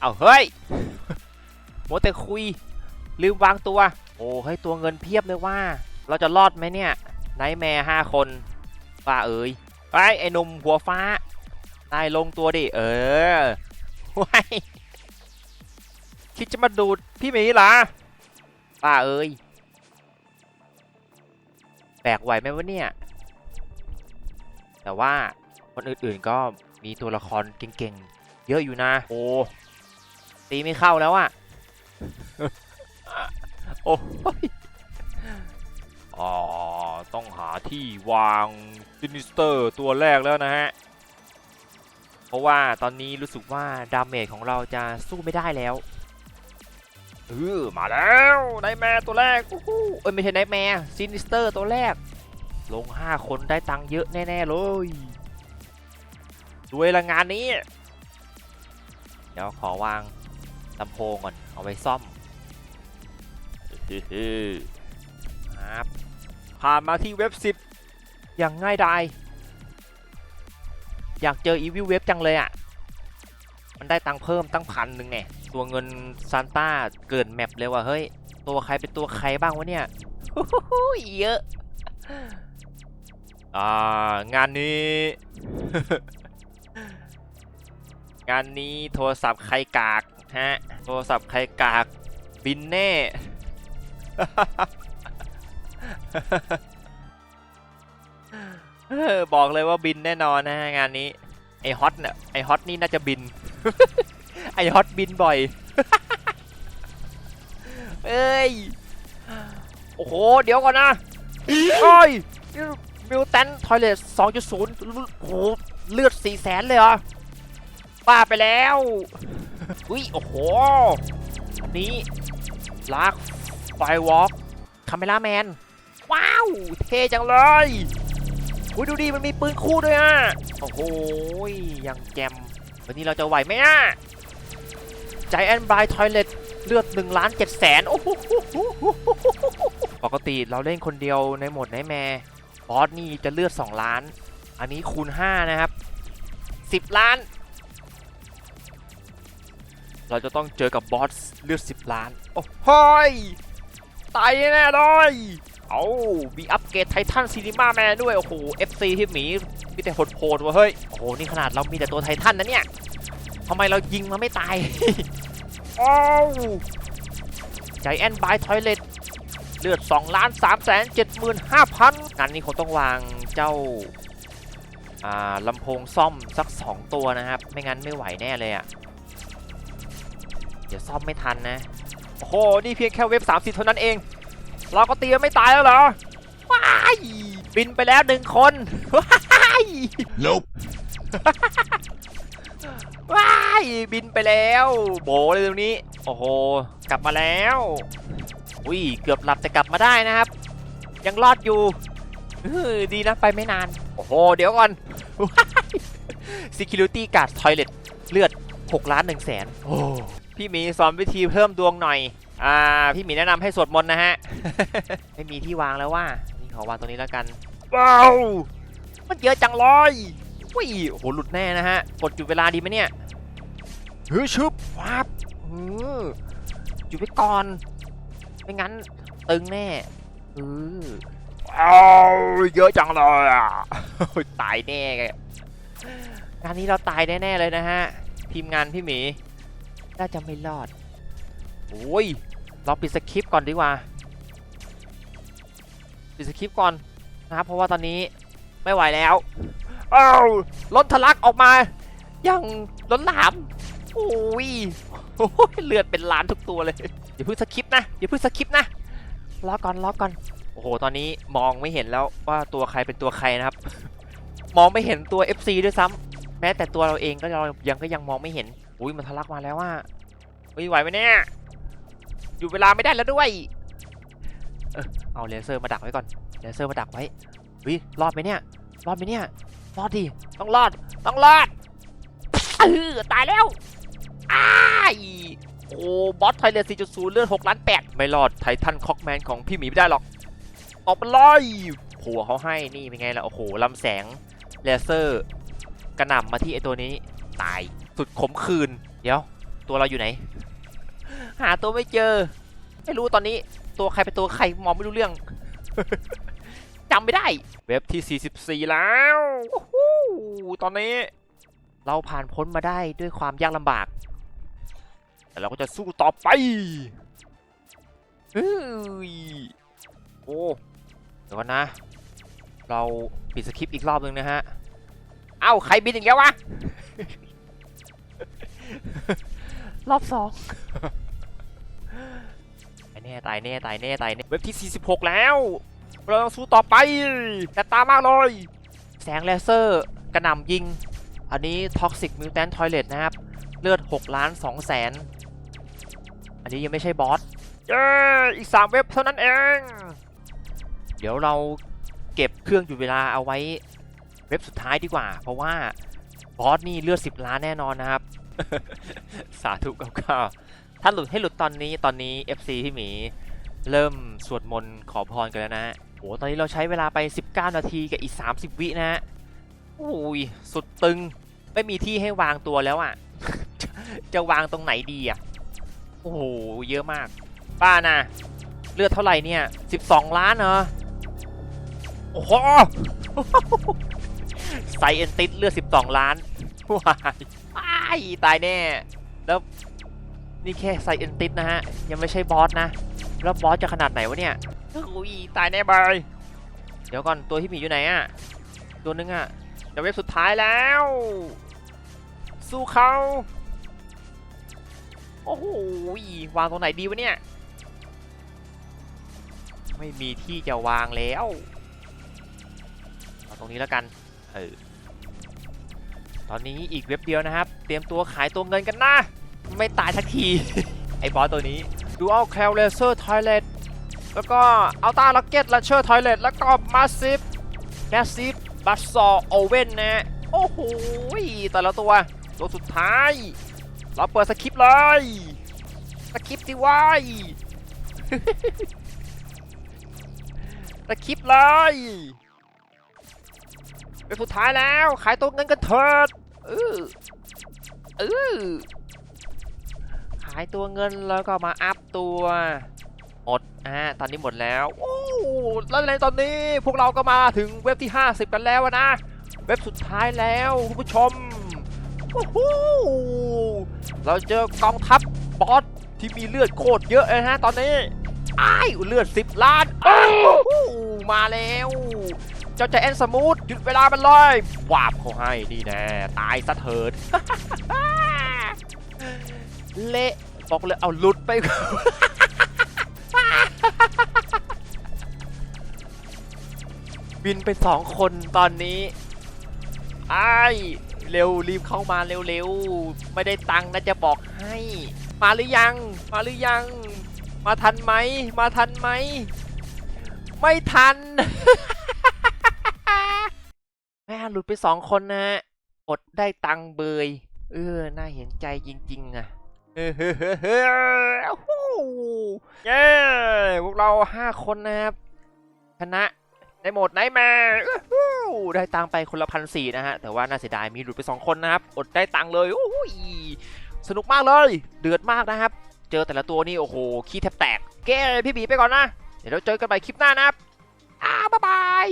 เอาเฮ้ยโมแต่คุย ลืมวางตัว โอ้เฮ้ยตัวเงินเพียบเลยว่า เราจะรอดไหมเนี่ยไนท์แมร์ห้าคนป้าเอ๋ยไปไอ้นุ่มหัวฟ้านายลงตัวดิเออว้ายคิดจะมาดูดพี่หมีเหรอป้าเอ๋ยแบกไหวไหมวะเนี่ย แต่ว่าคนอื่นๆก็มีตัวละครเก่งๆ เยอะอยู่นะ โอ้ ตีไม่เข้าแล้วอะโอ้ยอ๋อต้องหาที่วางซินิสเตอร์ตัวแรกแล้วนะฮะ เพราะว่าตอนนี้รู้สึกว่าดาเมจของเราจะสู้ไม่ได้แล้วเออมาแล้วไนแมร์ตัวแรกอู้หูเอ้ยไม่ใช่ไนแมร์ซินิสเตอร์ตัวแรก ลง 5 คนได้ตังค์เยอะแน่ ๆ เลยด้วยละงานนี้ เดี๋ยวขอวาง ลำโพงก่อน เอาไว้ซ่อมครับผ่านมาที่เว็บ 10 อย่างง่ายดายอยากเจออีวิวเว็บจังเลยอะ่ะ มันได้ตังค์เพิ่มตั้งพันหนึ่งไงตัวเงินซานต้าเกินแมปเลยว่ะเฮ้ย ตัวใครเป็นตัวใครบ้างวะเนี่ยเยอะ อ่า งานนี้ งานนี้โทรศัพท์ใครกาก ฮะ โทรศัพท์ใครกาก บินแน่ บอกเลยว่าบินแน่นอนนะฮะงานนี้ ไอฮอตเนี่ยไอฮอตนี่น่าจะบิน ไอฮอตบินบ่อย เอ้ย โอ้โห เดี๋ยวก่อนนะโอ้ยมิวแตนทอยเลส2.0โอ้โห เลือด4แสนเลยเหรอ ป้าไปแล้ว อุ้ย โอ้โห อันนี้ลากไฟวอล์กคาเมล่าแมน ว้าว เท่จังเลยอุ้ยดูดิ มันมีปืนคู่ด้วยอะ โอ้โหยังแจม วันนี้เราจะไหวไหมอะใจแอนบายทอยเลตเลือด1ล้าน7แสนโอ้โหปกติเราเล่นคนเดียวในโหมดไนแมร์บอสนี่จะเลือด 2 ล้าน อันนี้คูณ 5 นะครับ 10 ล้าน เราจะต้องเจอกับบอสเลือด10ล้าน โอ้โหยตายแน่เลยเอามีอัปเกรดไททันซีนิมาแมนด้วย โอ้โห FC ที่หมี มีแต่โหดๆว่ะเฮ้ย โอ้โห นี่ขนาดเรามีแต่ตัวไททันนะเนี่ยทำไมเรายิงมันไม่ตายโอ้ใจแอนบายทอยเลตเลือด2ล้าน3แสน75,000งานนี้คงต้องวางเจ้าอ่าลำโพงซ่อมสัก 2 ตัวนะครับ ไม่งั้นไม่ไหวแน่เลยอะ่ะ เดี๋ยวซ่อมไม่ทันนะ โอ้โห นี่เพียงแค่เว็บ 30 เท่านั้นเอง เราก็ตีมันไม่ตายแล้วเหรอ ว้ายบินไปแล้วหนึ่งคน ว้าย Nope. ว้ายบินไปแล้ว โบเลยตรงนี้ โอ้โห กลับมาแล้วอุ้ยเกือบหลับแต่กลับมาได้นะครับ ยังรอดอยู่เออดีนะไปไม่นาน โอ้โห เดี๋ยวก่อน Security Guard Toilet เลือด 6 ล้าน1แสนโอ้ พี่หมีสอนวิธีเพิ่มดวงหน่อย อ่า พี่หมีแนะนำให้สวดมนต์นะฮะ ไม่มีที่วางแล้วว่านี่ขอวางตรงนี้แล้วกัน ว้าว มันเยอะจังเลยอุ้ยโอ้โหหลุดแน่นะฮะ กดหยุดเวลาดีไหมเนี่ยเฮ้ยชึบวับเออหยุดไว้ก่อน ไม่งั้นตึงแน่เอออ้าวเยอะจังเลยอะ ตายแน่ไงงานนี้เราตายแน่ๆเลยนะฮะ ทีมงานพี่หมี น่าจะไม่รอด โอ้ย เราปิดสคริปต์ก่อนดีกว่า ปิดสคริปต์ก่อนนะครับ เพราะว่าตอนนี้ไม่ไหวแล้ว อ้าวล้นทะลักออกมาอย่างล้นหลาม โอ้ยเลือดเป็นล้านทุกตัวเลย อย่าเพิ่งสคริปต์นะ อย่าเพิ่งสคริปต์นะรอกก่อนรอกก่อน โอ้โห ตอนนี้มองไม่เห็นแล้วว่าตัวใครเป็นตัวใครนะครับ มองไม่เห็นตัว FC ด้วยซ้ำแม้แต่ตัวเราเองก็เรายังก็ยังมองไม่เห็น อุ้ยมันทะลักมาแล้วว่าเฮ้ยไหวไหมเนี่ยอยู่เวลาไม่ได้แล้วด้วย เออเอาเลเซอร์มาดักไว้ก่อนเลเซอร์มาดักไว้เฮ้ยรอดไหมเนี่ย รอดไหมเนี่ย รอดดิ ต้องรอด ต้องรอดเออตายแล้วอ้ายโอ้บอสไทเลส4.0 เลือด6ล้าน8ไม่รอดไททันคอกแมนของพี่หมีไม่ได้หรอก ออกมาเลยผัวเขาให้ นี่เป็นไงล่ะ โอ้โหลำแสงเลเซอร์ กระหน่ำมาที่ไอตัวนี้ ตาย สุดขมขื่นเดี๋ยว ตัวเราอยู่ไหน หาตัวไม่เจอ ไม่รู้ตอนนี้ ตัวใครเป็นตัวใครมองไม่รู้เรื่องจำไม่ได้ เว็บที่ 44 แล้วโอ้โหตอนนี้ เราผ่านพ้นมาได้ด้วยความยากลำบาก แต่เราก็จะสู้ต่อไปเฮ้ยโอ้เดี๋ยวก่อนนะ เราปิดสคริปต์อีกรอบนึงนะฮะ เอ้า ใครบินอีกแล้ววะ รอบสองตายแน่ตายแน่ตายแน่ตายแน่เว็บที่ 46 แล้ว เราต้องสู้ต่อไปแต่ตามากเลย แสงเลเซอร์กระหน่ำยิง อันนี้ Toxic Mutant Toilet นะครับ เลือด 6 ล้าน2แสน อันนี้ยังไม่ใช่บอส เย้อีก 3 เว็บเท่านั้นเอง เดี๋ยวเราเก็บเครื่องหยุดเวลาเอาไว้เว็บสุดท้ายดีกว่า เพราะว่าบอสนี่เลือด 10 ล้านแน่นอนนะครับ สาธุกับข้าถ้าหลุดให้หลุดตอนนี้ตอนนี้ FC พี่หมีเริ่มสวดมนต์ขอพรกันแล้วนะฮะโหตอนนี้เราใช้เวลาไป 19 นาทีกับอีก 30 วินะฮะโอ้ยสุดตึง ไม่มีที่ให้วางตัวแล้วอะจะจะวางตรงไหนดีอะ โอ้โห เยอะมาก ป้านะเลือดเท่าไหร่เนี่ย 12 ล้านเหรอ โอ้โหไซเอนติสเลือด 12 ล้านว้ายายตายแน่ แล้วนี่แค่ไซเอนติสนะฮะ ยังไม่ใช่บอสนะ แล้วบอสจะขนาดไหนวะเนี่ยอุ้ยตายแน่บายเดี๋ยวก่อนตัวที่หมีอยู่ไหนอะตัวนึงอะจะเว็บสุดท้ายแล้ว สู้เขาโอ้โหวางตรงไหนดีวะเนี่ย ไม่มีที่จะวางแล้ว เอาตรงนี้แล้วกัน เออ ตอนนี้อีกเว็บเดียวนะครับ เตรียมตัวขายตัวเงินกันนะ ไม่ตายสักที ไอ้บอสตัวนี้ Dual c a l Laser Toilet แล้วก็ Ultra Rocket Launcher Toilet แล้วก็ Massive Massive b u z z a w Oven นะโอ้โหแต่ละตัวตัวสุดท้าย เราเปิดสคริปต์เลยสคริปต์ที่ไว้สคริปต์เลยเป็นสุดท้ายแล้ว ขายตัวเงินกันเถิด เออเออขายตัวเงินแล้วก็มาอัพตัวหมดอ่าตอนนี้หมดแล้วโอ้แล้วในตอนนี้พวกเราก็มาถึงเว็บที่ 50 กันแล้วนะ เว็บสุดท้ายแล้วคุณผู้ชมโอ้โหเราเจอกองทัพบอสที่มีเลือดโคตรเยอะเลยนะตอนนี้อ้ายเลือด 10 ล้านโอ้โหมาแล้ว จ้าใจแอนสมูทหยุดเวลามันเลยวาบเขาให้นี่แน่ตายซะเถิดเละบอกเลยเอาหลุดไปบินไปสองคนตอนนี้ไอ้เร็วรีบเข้ามาเร็วๆ ไม่ได้ตังค์นะจะบอกให้ มาหรือยัง มาหรือยัง มาทันไหม มาทันไหม ไม่ทัน ม่หลุดไปสองคนนะฮะ อดได้ตังเบย เออ น่าเห็นใจจริง ๆอะเฮ้เฮ้เฮ้เฮ้โอ้โหเย้พวกเราห้าคนนะครับ ชนะในโหมดไนแมร์อื้อหู้ได้ตังไปคนละพันสี่นะฮะ แต่ว่าน่าเสียดายมีหลุดไปสองคนนะครับ อดได้ตังเลยโอ้ยสนุกมากเลย เดือดมากนะครับ เจอแต่ละตัวนี่โอ้โห ขี้แทบแตก แกพี่บีไปก่อนนะ เดี๋ยวเราเจอกันใหม่คลิปหน้านะครับอ้าบ๊ายบาย